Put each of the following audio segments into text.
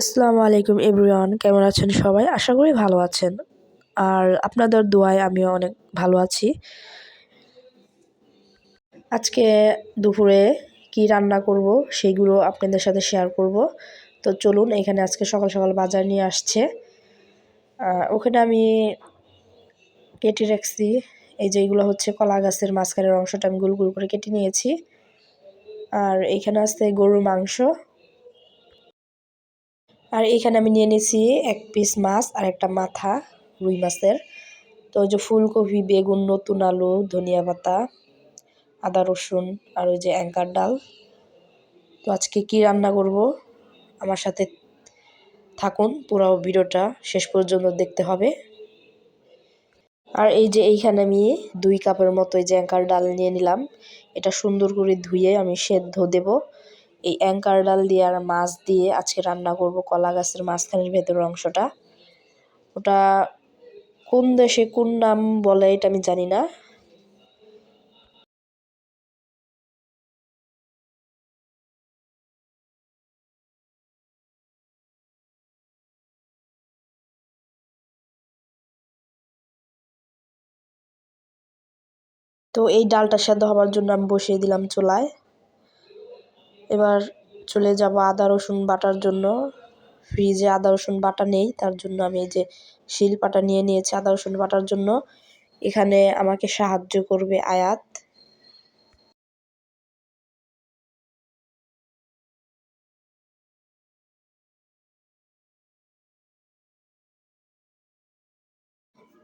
আসসালামু আলাইকুম এভরিওয়ান, কেমন আছেন সবাই? আশা করি ভালো আছেন। আর আপনাদের দোয়ায় আমিও অনেক ভালো আছি। আজকে দুপুরে কি রান্না করব সেইগুলো আপনাদের সাথে শেয়ার করব। তো চলুন, এখানে আজকে সকাল সকাল বাজার নিয়ে আসছে। ওখানে আমি কেটে রাখছি। এই যে এইগুলো হচ্ছে কলা গাছের মাঝখানের অংশটা আমি গুল গুল করে কেটে নিয়েছি। আর এইখানে আসতে গরুর মাংস। আর এখানে আমি নিয়ে নিয়েছি এক পিস মাছ আর একটা মাথা, রুই মাছের। তো ওই যে ফুলকপি, বেগুন, নতুন আলু, ধনিয়া পাতা, আদা, রসুন আর ওই যে অ্যাঙ্কার ডাল। তো আজকে কি রান্না করব? আমার সাথে থাকুন পুরো ভিডিওটা শেষ পর্যন্ত দেখতে হবে। আর এই যে এইখানে আমি দুই কাপের মতো এই যে অ্যাঙ্কার ডাল নিয়ে নিলাম। এটা সুন্দর করে ধুয়ে আমি সেদ্ধ দেবো। এই অ্যাঙ্কার ডাল দিয়ে আর মাছ দিয়ে আজকে রান্না করব কলা গাছের মাঝখানের ভেতরের অংশটা। ওটা কোন দেশে কোন নাম বলে এটা আমি জানি না। তো এই ডালটা সেদ্ধ হওয়ার জন্য আমি বসিয়ে দিলাম চুলায়। এবার চলে যাব আদা, রসুন বাটার জন্য। ফ্রিজে আদা, রসুন বাটা নেই, তার জন্য আমি এই যে শিল পাটা নিয়ে নিয়েছি আদা, রসুন বাটার জন্য। এখানে আমাকে সাহায্য করবে আয়াত।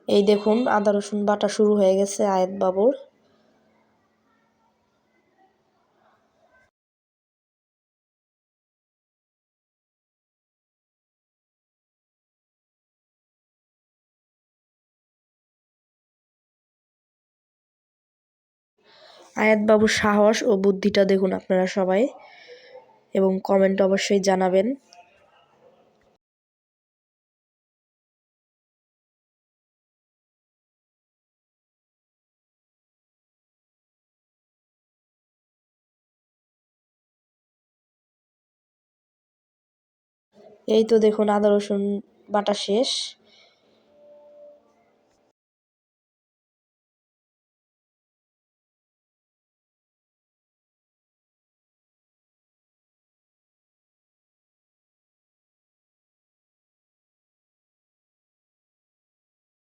এই দেখুন, আদা, রসুন বাটা শুরু হয়ে গেছে আয়াত বাবুর। আয়াতবাবুর সাহস ও বুদ্ধিটা দেখুন আপনারা সবাই এবং কমেন্ট অবশ্যই জানাবেন। এই তো দেখুন আদা রসুন বাটা শেষ।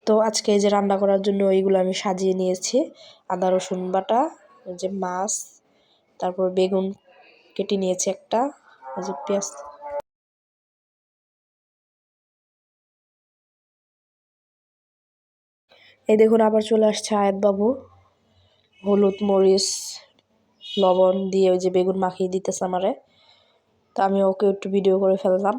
তো আজকে এই যে রান্না করার জন্য ওইগুলো আমি সাজিয়ে নিয়েছি। আদা, রসুন বাটা ওই যে মাছ, তারপর বেগুন কেটে নিয়েছি একটা যে পেঁয়াজ। এই দেখুন, আবার চলে আসছে আয়াতবাবু। হলুদ, মরিচ, লবণ দিয়ে ওই যে বেগুন মাখিয়ে দিতেছে আমারে। তো আমি ওকে একটু ভিডিও করে ফেললাম।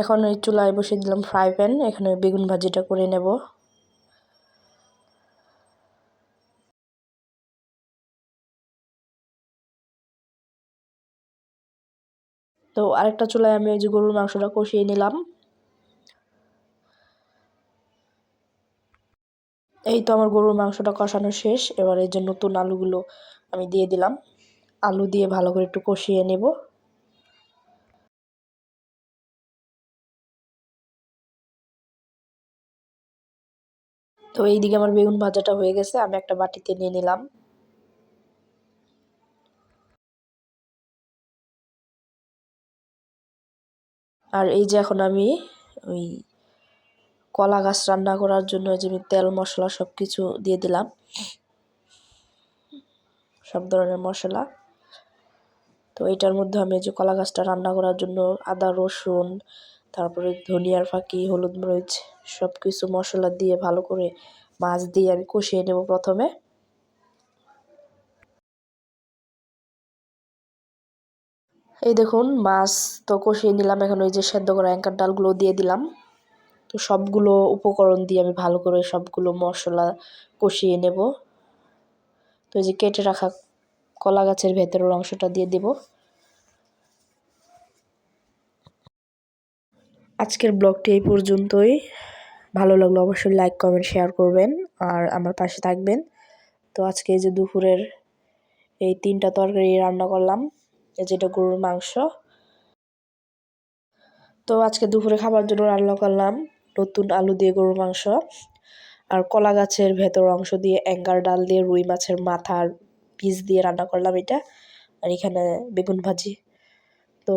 এখন ওই চুলায় বসিয়ে দিলাম ফ্রাই প্যান এখানে বেগুন ভাজিটা করে নেব। তো আরেকটা চুলায় আমি ওই যে গরুর মাংসটা কষিয়ে নিলাম। এই তো আমার গরুর মাংসটা কষানো শেষ, এবার এই যে নতুন আলুগুলো আমি দিয়ে দিলাম। আলু দিয়ে ভালো করে একটু কষিয়ে নেব। তো এইদিকে আমার বেগুন ভাজাটা হয়ে গেছে, আমি একটা বাটিতে নিয়ে নিলাম। আর এই যে এখন আমি ওই কলা গাছ রান্না করার জন্য যে আমি তেল, মশলা সব কিছু দিয়ে দিলাম। সব ধরনের মশলা। তো এটার মধ্যে আমি যে কলা গাছটা রান্না করার জন্য আদা, রসুন তারপরে ধনিয়ার ফাঁকি, হলুদ মরিচ সব কিছু মশলা দিয়ে ভালো করে মাছ দিয়ে আমি কষিয়ে নেব প্রথমে। এই দেখুন, মাছ তো কষিয়ে নিলাম, এখন ওই যে সেদ্ধ করা অ্যাঙ্কার ডালগুলো দিয়ে দিলাম। তো সবগুলো উপকরণ দিয়ে আমি ভালো করে সবগুলো মশলা কষিয়ে নেব। তো এই যে কেটে রাখা কলা গাছের ভেতরের অংশটা দিয়ে দেব। আজকের ব্লগটি এই পর্যন্তই। ভালো লাগল অবশ্যই লাইক কমেন্ট শেয়ার করবেন আর আমার পাশে থাকবেন। তো আজকে এই যে দুপুরের এই তিনটা তরকারি রান্না করলাম যেটা গরুর মাংস। তো আজকে দুপুরে খাবার জন্য রান্না করলাম নতুন আলু দিয়ে গরুর মাংস আর কলা গাছের ভেতর অংশ দিয়ে অ্যাঙ্গার ডাল দিয়ে রুই মাছের মাথার পিস দিয়ে রান্না করলাম এটা। আর এখানে বেগুন ভাজি। তো